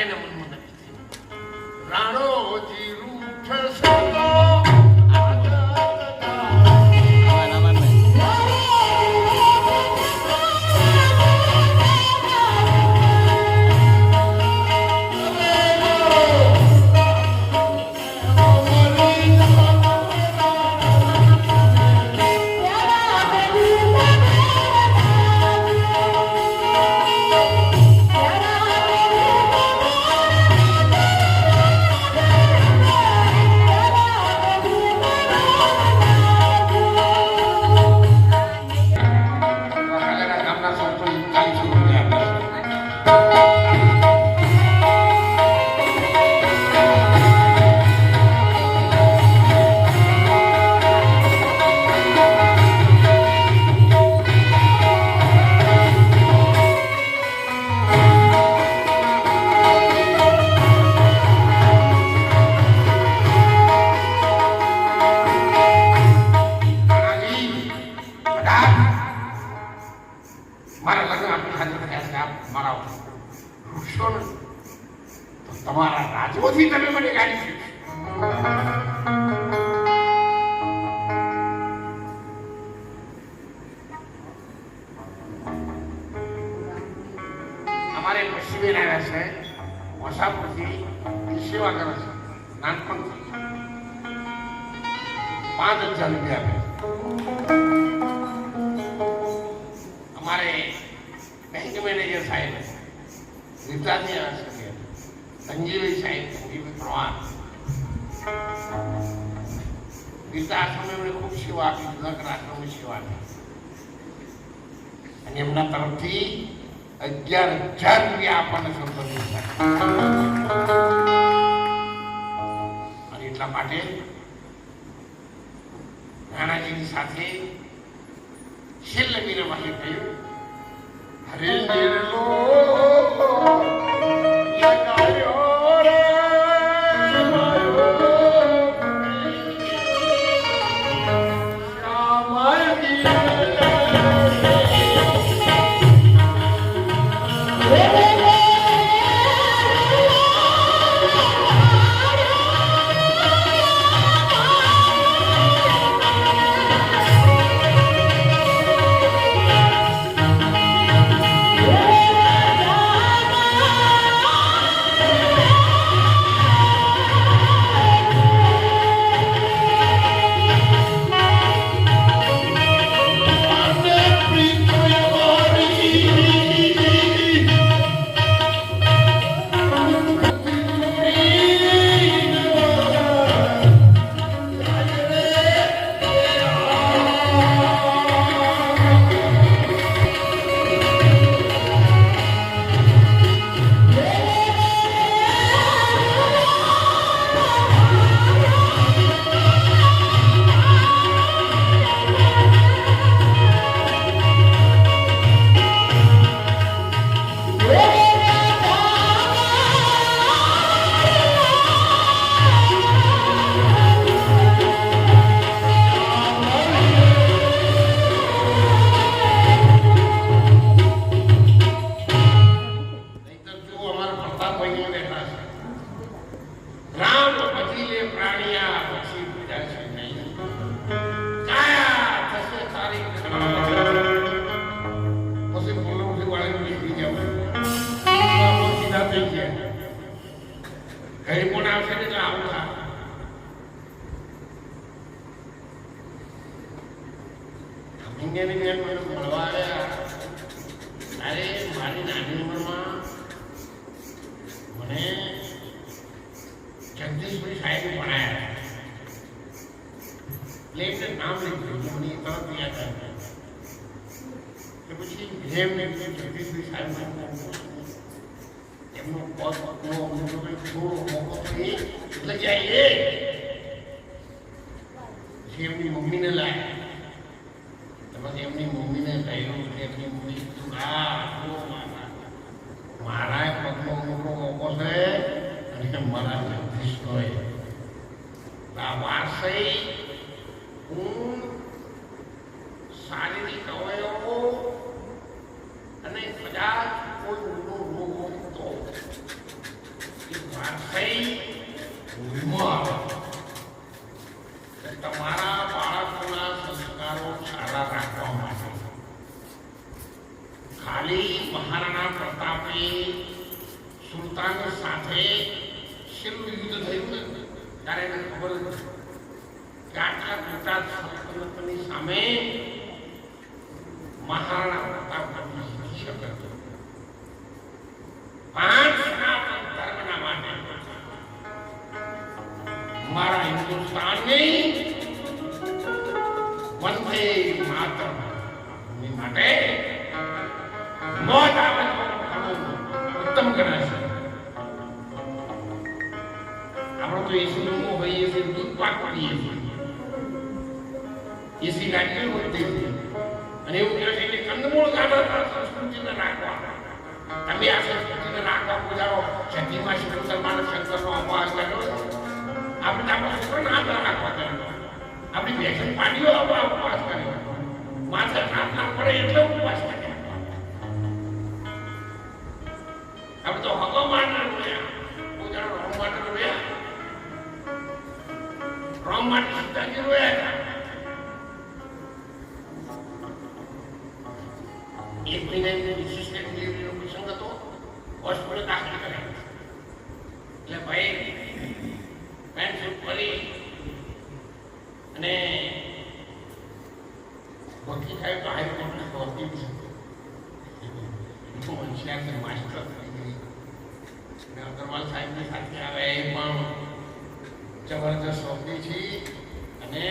એના મનમાં નક્કી મારા લગ્ન આપણી ખાતર થયા છે આપ મારા રૂઠશો ને. તો તમારા રાજોથી તમે મને ગાડી દીધી અમારે પશ્ચિમે આવ્યા છે વસાપુરથી સેવા કરે છે. નાનપણથી. પાંચ હજાર રૂપિયા આપે છે. અમારે બેંક મેનેજર સાહેબ આવે સંજીવી સાહેબ સંજીવી પ્રવાસ ગીતા અને એમના તરફથી અગિયાર આપણને સંતોષ અને એટલા માટે નાનાજીની સાથે Siya lang ginawa niyo kayo. Harin, અમીને બેન મને મળવા આવ્યા અરે મારી નાની ઉંમરમાં મને જગદીશભાઈ સાહેબ ભણાયા એટલે એમને નામ લીધું એટલે મને તરત યાદ આવ્યું કે પછી એમને એમને જગદીશભાઈ સાહેબ એમનો પદ પગનો અમને તો કંઈ થોડો મોકો તો એ એટલે કે આ એ પછી એમની મમ્મીને લાયા પછી એમની મમ્મીને કહ્યું કે એમની મમ્મી જુઓ મારા પગનો મોટો મોકો છે અને મારા જગદીશભાઈ આ વારસાઈ હું શારીરિક અવયવો ચાલા રાખવા માટે ખાલી મહારાણા પ્રતાપે સુલતાન સાથે છેલ્લું યુદ્ધ થયું ને ત્યારે એને ખબર હતી કે આટલા મોટા સલ્તનતની સામે માટે મોત ઉત્તમ ગણાય છે. આપણે તો એસી રૂમો હોઈએ છીએ દૂધ પાક પીએ છીએ એસી ગાડી વધતી છે અને એવું કહે છે કે કંદમૂળ ગાડા સંસ્કૃતિને રાખવા. તમે આ સંસ્કૃતિને રાખવા પૂજારો છઠ્ઠીમાં શ્રી મુસલમાન શંકરનો અપવાસ કર્યો. આપણે આપણા છોકરાને હાથ રાખવા કર્યો. આપણી બેસન પાડીઓ આપવા ઉપવાસ કર્યો. માથે હાથ પડે એટલે ઉપવાસ આપણે તો હગો માટે રોમ માટે રોયા રોમ માટે સીતાજી રોયા એક મહિનાની વિશિષ્ટ ડિલિવરીનો એટલે ભાઈ પેન્ટ શૂટ કરી અને વકીલ સાહેબ તો હાઈકોર્ટના વકીલ છે હોશિયાર માસ્ટર અને અગ્રવાલ સાહેબની સાથે આવે એ પણ જબરદસ્ત વકીલ છે. અને